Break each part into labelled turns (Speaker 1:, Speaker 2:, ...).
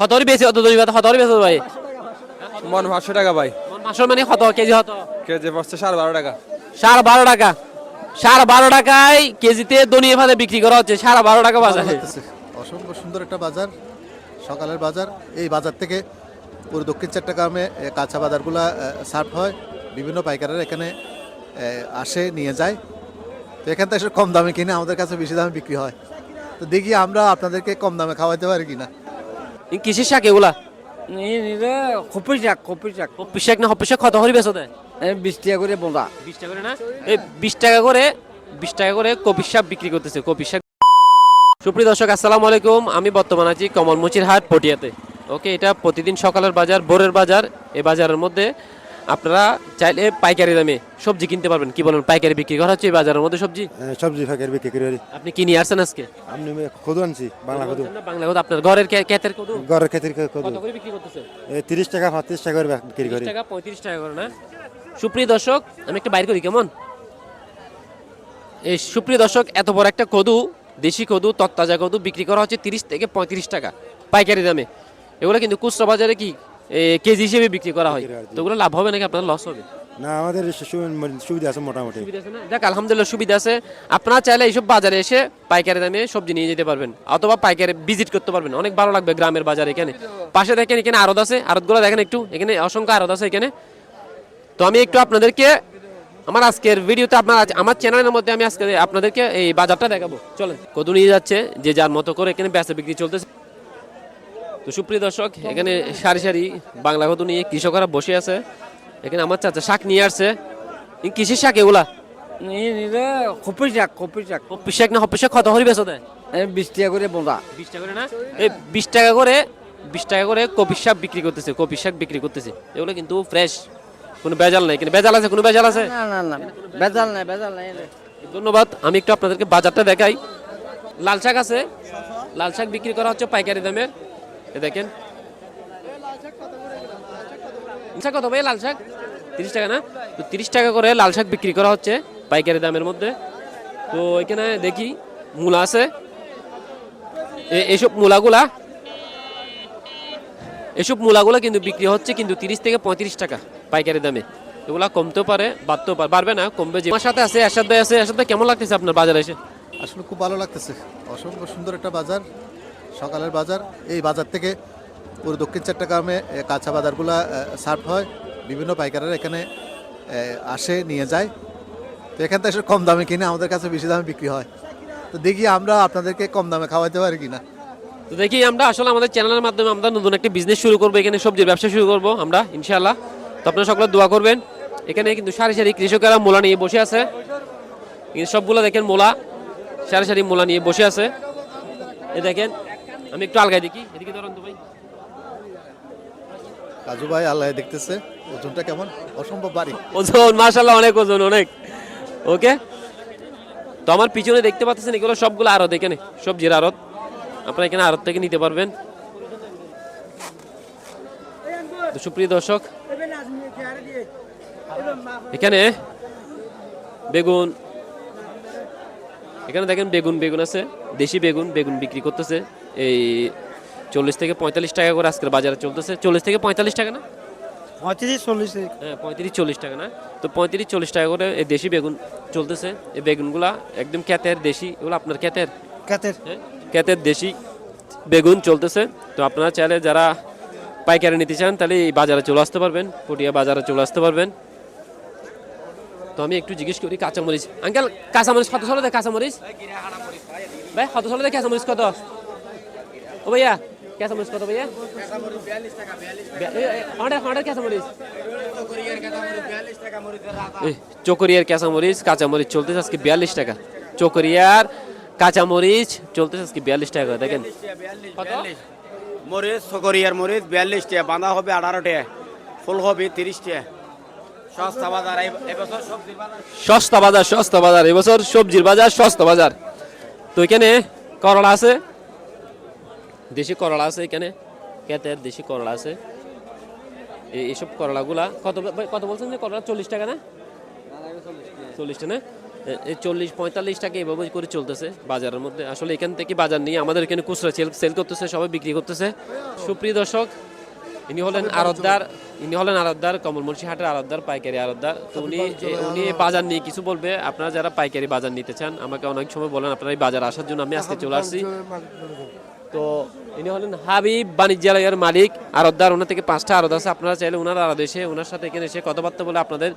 Speaker 1: হতরি বেশি হতো দই ভাত হতরি বেশি ভাই।
Speaker 2: মন পাঁচশো টাকা ভাই।
Speaker 1: মাসের মানে কত কেজি হতো
Speaker 2: কেজি পড়ছে সাড়ে বারো টাকা।
Speaker 1: সাড়ে বারো টাকা। সাড়ে বারো টাকায় কেজিতে দনিয়ে ভাতে বিক্রি করা হচ্ছে সাড়ে বারো টাকা বাজারে।
Speaker 3: অসম্ভব সুন্দর একটা বাজার সকালের বাজার। এই বাজার থেকে পুরো দক্ষিণ চট্টগ্রামে এ, কাঁচা বাজারগুলা সার্ভ হয়। বিভিন্ন পাইকারের এখানে আসে নিয়ে যায়। তো এখান থেকে এসে কম দামে কিনে আমাদের কাছে বেশি দামে বিক্রি হয়। তো দেখি আমরা আপনাদেরকে কম দামে খাওয়াতে পারি কিনা।
Speaker 1: কিসের শাক এগুলা?
Speaker 4: শাক শাক।
Speaker 1: কপির শাক না শাক? কত হরি বেচো দেয়
Speaker 4: বিশ টাকা করে বোঁদা
Speaker 1: বিশ টাকা করে না? এই বিশ টাকা করে বিশ টাকা করে কপির শাক বিক্রি করতেছে কপির শাক। সুপ্রিয় দর্শক আসসালামু আলাইকুম। আমি বর্তমান আছি কমলমুচির হাট পটিয়াতে। ওকে এটা প্রতিদিন সকালের বাজার ভোরের বাজার। এই বাজারের মধ্যে আপনারা চাইলে পাইকারি দামে সবজি কিনতে পারবেন। কি বলেন পাইকারি বিক্রি করা হচ্ছে এই বাজারের মধ্যে সবজি?
Speaker 5: সবজি ফাঁকের বিক্রি করি।
Speaker 1: আপনি কি নিয়ে আসছেন আজকে?
Speaker 5: আমি কদু আনছি বাংলা কদু
Speaker 1: বাংলা কথা আপনার ঘরের ক্ষেতের কদু
Speaker 5: ঘরের ক্ষেত্রে কদু
Speaker 1: কত করে বিক্রি করতেছে?
Speaker 5: তিরিশ টাকা পঁয়ত্রিশ টাকা করে বিক্রি করি।
Speaker 1: তিরিশ টাকা পঁয়ত্রিশ টাকা করে না? সুপ্রিয় দর্শক আমি একটা বাইর করি কেমন? এই সুপ্রিয় দর্শক এত বড় একটা কদু দেশি কদু তত্তাজা কদু বিক্রি করা হচ্ছে তিরিশ থেকে পঁয়ত্রিশ টাকা পাইকারি দামে। এগুলো কিন্তু খুচরা বাজারে কি কেজি হিসেবে বিক্রি করা হয়। তো ওগুলো লাভ হবে নাকি? আপনার লস হবে?
Speaker 5: না আমাদের সুবিধা আছে মোটামুটি।
Speaker 1: যাক আলহামদুলিল্লাহ সুবিধা আছে। আপনারা চাইলে এইসব বাজারে এসে পাইকারি দামে সবজি নিয়ে যেতে পারবেন। অথবা পাইকারি ভিজিট করতে পারবেন। অনেক ভালো লাগবে গ্রামের বাজার এখানে। পাশে দেখেন এখানে আড়ত আছে। আড়তগুলো দেখেন একটু। এখানে অসংখ্য আড়ত আছে এখানে। তো আমি একটু আপনাদেরকে আমার আজকের ভিডিওতে আপনার আমার চ্যানেলের মধ্যে আমি আজকে আপনাদেরকে এই বাজারটা দেখাবো। চলেন। কত নিয়ে যাচ্ছে যে যার মতো করে এখানে বেচা বিক্রি চলতেছে। তো সুপ্রিয় দর্শক এখানে সারি সারি বাংলা কত নিয়ে কৃষকরা বসে আছে। এখানে আমার চাচা শাক নিয়ে আসছে। কিসের শাক এগুলা?
Speaker 4: কপি শাক কপি শাক।
Speaker 1: শাক না হপ্পি শাক কত হরি বেচো দেয়?
Speaker 4: বিশ টাকা করে বোঁদা
Speaker 1: বিশ টাকা করে না? এই বিশ টাকা করে বিশ টাকা করে কপি শাক বিক্রি করতেছে কপি শাক বিক্রি করতেছে। এগুলো কিন্তু ফ্রেশ কোনো বেজাল নাই। কিন্তু বেজাল আছে কোনো বেজাল আছে?
Speaker 4: না না না বেজাল নাই বেজাল নাই
Speaker 1: ধন্যবাদ আমি একটু আপনাদেরকে বাজারটা দেখাই। লাল শাক আছে লাল শাক বিক্রি করা হচ্ছে পাইকারি দামে। দেখেন। শাক কত ভাই লাল শাক তিরিশ টাকা না? তো তিরিশ টাকা করে লাল শাক বিক্রি করা হচ্ছে পাইকারি দামের মধ্যে। তো এখানে দেখি, মূলা আছে। এ- এইসব মূলাগুলা, এসব মূলাগুলো কিন্তু বিক্রি হচ্ছে কিন্তু তিরিশ থেকে পঁয়ত্রিশ টাকা পাইকারি দামে। এগুলা কমতেও পারে, বাড়তেও পারে, বাড়বে না, কমবে যে আমার সাথে আছে এরশাদ ভাই আছে এরশাদ ভাই কেমন লাগতেছে আপনার বাজারে এসে?
Speaker 3: আসলে খুব ভালো লাগতেছে। অসংখ্য সুন্দর একটা বাজার। সকালের বাজার, এই বাজার থেকে পুরো দক্ষিণ চট্টগ্রামে কাঁচা বাজারগুলো সার্ভ হয়। বিভিন্ন পাইকারের এখানে আসে, নিয়ে যায়। তো এখান থেকে কম দামে কিনে আমাদের কাছে বেশি দামে বিক্রি হয়। তো দেখি আমরা আপনাদেরকে কম দামে খাওয়াতে পারি কিনা।
Speaker 1: তো দেখি আমরা আসলে আমাদের চ্যানেলের মাধ্যমে আমরা নতুন একটি বিজনেস শুরু করব। এখানে সবজির ব্যবসা শুরু করব আমরা, ইনশাআল্লাহ। তো আপনারা সকলে দোয়া করবেন। এখানে কিন্তু সারি সারি কৃষকেরা মোলা নিয়ে বসে আছে। সবগুলো দেখেন মূলা, সারি সারি মূলা নিয়ে বসে আছে। এ দেখেন আমি একটু আলগাই দেখি এদিকে ধরুন তো ভাই।
Speaker 3: কাজু ভাই আল্লাহ দেখতেছে। ওজনটা কেমন? অসম্ভব বাড়ি
Speaker 1: ওজন মাশাল্লাহ অনেক ওজন অনেক। ওকে? তো আমার পিছনে দেখতে পাচ্ছেন এগুলো সবগুলো আড়ত এখানে সবজির আড়ত। আপনারা এখানে আড়ত থেকে নিতে পারবেন। সুপ্রিয় দর্শক এখানে বেগুন এখানে দেখেন বেগুন বেগুন আছে দেশি বেগুন বেগুন বিক্রি করতেছে। এই চল্লিশ থেকে পঁয়তাল্লিশ টাকা করে আজকের বাজারে চলতেছে। চল্লিশ থেকে পঁয়তাল্লিশ টাকা না?
Speaker 4: পঁয়ত্রিশ চল্লিশ।
Speaker 1: হ্যাঁ পঁয়ত্রিশ চল্লিশ টাকা না? তো পঁয়ত্রিশ চল্লিশ টাকা করে এই দেশি বেগুন চলতেছে। এই বেগুনগুলা একদম ক্ষেতের দেশি। এগুলো আপনার ক্ষেতের
Speaker 4: কাতের
Speaker 1: হ্যাঁ ক্ষেতের দেশি বেগুন চলতেছে। তো আপনারা চাইলে যারা পাইকারি নিতে চান তাহলে এই বাজারে চলে আসতে পারবেন। পটিয়া বাজারে চলে আসতে পারবেন। তো আমি একটু জিজ্ঞেস করি কাঁচামরিচ। আঙ্কেল কাঁচামরিচ কত চলে দেয় কাঁচামরিচ? ভাই কত চলে দেয় কাঁচামরিচ কত? ও ভাইয়া কাঁচামরিচ কত ভাইয়া? চকরিয়ার কাঁচামরিচ কাঁচামরিচ চলতেছে আজকে বিয়াল্লিশ টাকা। চকরিয়ার কাঁচামরিচ চলতেছে আজকে বিয়াল্লিশ টাকা দেখেন?
Speaker 6: মরিচ সকরিয়ার মরিচ বিয়াল্লিশ টাকা বাঁধা হবে আঠারো টাকা ফুলকপি তিরিশ টাকা। সস্তা বাজার
Speaker 1: সস্তা বাজার এবছর সবজির বাজার সস্তা বাজার। তো এখানে করলা আছে দেশি করলা আছে এখানে। কেতের দেশি করলা আছে। এই এইসব করলাগুলা কত কত বলছেন যে করলা? চল্লিশ টাকা না? চল্লিশ টাকা না? এই চল্লিশ, পঁয়তাল্লিশ টাকা এভাবে করে চলতেছে বাজারের মধ্যে। আসলে এখান থেকে বাজার নিয়ে আমাদের এখানে খুচরা সেল সেল করতেছে, সবাই বিক্রি করতেছে। সুপ্রিয় দর্শক, ইনি হলেন আরতদার ইনি হলেন আরতদার কমলমুন্সি হাটের আরতদার পাইকারি আরতদার তো উনি উনি বাজার নিয়ে কিছু বলবে। আপনারা যারা পাইকারি বাজার নিতে চান, আমাকে অনেক সময় বলেন, আপনারা এই বাজার আসার জন্য আমি আজকে চলে আসছি। তো ইনি হলেন হাবিব বাণিজ্যালয়ের মালিক আরতদার ওনার থেকে পাঁচটা আরত আছে। আপনারা চাইলে ওনার আরত এসে ওনার সাথে এখানে এসে কথাবার্তা বলে আপনাদের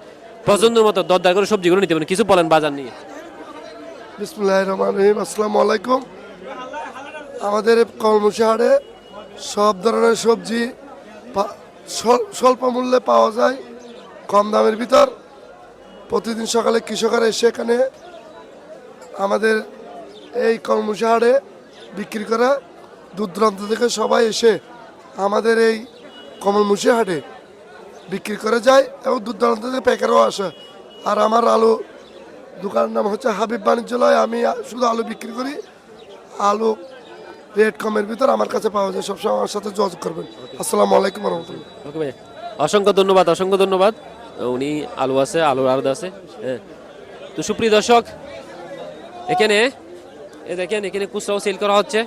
Speaker 1: পছন্দ মতো দরদার করে সবজিগুলো নিতে পারেন। কিছু বলেন বাজার নিয়ে।
Speaker 7: বিসমুল্লাহ আলাইকুম। আমাদের কর্মসী হাটে সব ধরনের সবজি স্বল্প মূল্যে পাওয়া যায় কম দামের ভিতর। প্রতিদিন সকালে কৃষকরা এসে এখানে আমাদের এই কর্মসী হাটে বিক্রি করা দূর দূরান্ত থেকে সবাই এসে আমাদের এই কমলমুশি হাটে বিক্রি করে যায় এবং দূর দূরান্ত থেকে প্যাকারও আসে। আর আমার আলু দোকানের নাম হচ্ছে হাবিব বাণিজ্যালয়। আমি শুধু আলু বিক্রি করি। আলু রেট কমের ভিতর আমার কাছে পাওয়া যায়। সবসময় আমার সাথে যোগাযোগ করবেন। আসসালামু আলাইকুম রহমতুল্লাহ।
Speaker 1: ওকে ভাই, অসংখ্য ধন্যবাদ অসংখ্য ধন্যবাদ। উনি আলু আছে, আলুর আরদ আছে হ্যাঁ। তো সুপ্রিয় দর্শক, এখানে, এ দেখেন, এখানে খুচরাও সেল করা হচ্ছে।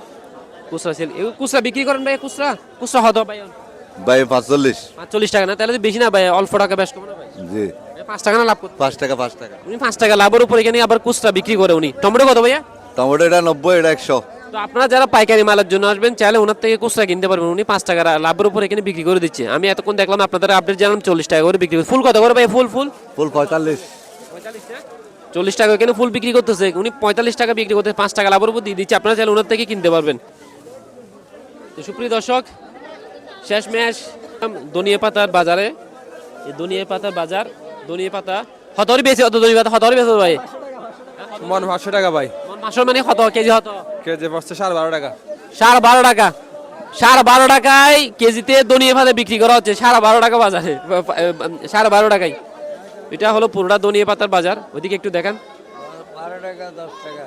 Speaker 1: খুচরা সেল। খুচরা বিক্রি করেন ভাই খুচরা? খুচরা হতো ভাই।
Speaker 8: ভাই পাঁচচল্লিশ।
Speaker 1: পাঁচচল্লিশ টাকা না? তাহলে তো বেশি না ভাই অল্প টাকা বেশ কম না ভাই?
Speaker 8: জি।
Speaker 1: পাঁচ টাকা না লাভ করতে?
Speaker 8: পাঁচ টাকা পাঁচ টাকা।
Speaker 1: উনি পাঁচ টাকা লাভের উপর এখানে আবার খুচরা বিক্রি করে উনি? টমেটো কত ভাইয়া?
Speaker 8: টমেটো এটা নব্বই এটা একশো।
Speaker 1: তো আপনারা যারা পাইকারি মালের জন্য আসবেন চাইলে ওনার থেকে খুচরা কিনতে পারবেন। উনি পাঁচ টাকা লাভের উপর এখানে বিক্রি করে দিচ্ছে? আমি এতক্ষণ দেখলাম আপনাদের আপডেট জানালাম চল্লিশ টাকা করে বিক্রি করে ফুল কত করে ভাই ফুল ফুল?
Speaker 8: ফুল পঁয়তাল্লিশ।
Speaker 1: চল্লিশ টাকা এখানে ফুল বিক্রি করতেছে? উনি পঁয়তাল্লিশ টাকা বিক্রি করতে পাঁচ টাকা লাভের উপর দিয়ে দিচ্ছে। আপনারা চাইলে ওনার থেকে কিনতে পারবেন। তো সুপ্রিয় দর্শক শেষ ম্যাচ দনিয়া পাতার বাজারে। এই দনিয়া পাতার বাজার দনিয়া পাতা হতরি বেশি হতো দনিয়া পাতা? হতরি বেশি ভাই?
Speaker 2: মন পাঁচশো টাকা ভাই।
Speaker 1: মাসের মানে হত কেজি হত
Speaker 2: কেজি পড়ছে সাড়ে বারো টাকা।
Speaker 1: সাড়ে বারো টাকা। সাড়ে বারো টাকায় কেজিতে দনিয়া পাতা বিক্রি করা হচ্ছে। সাড়ে বারো টাকা বাজারে। সাড়ে বারো টাকায়। এটা হলো পুরোটা দনিয়া পাতার বাজার। ওইদিকে একটু দেখান।
Speaker 4: বারো টাকা দশ টাকা।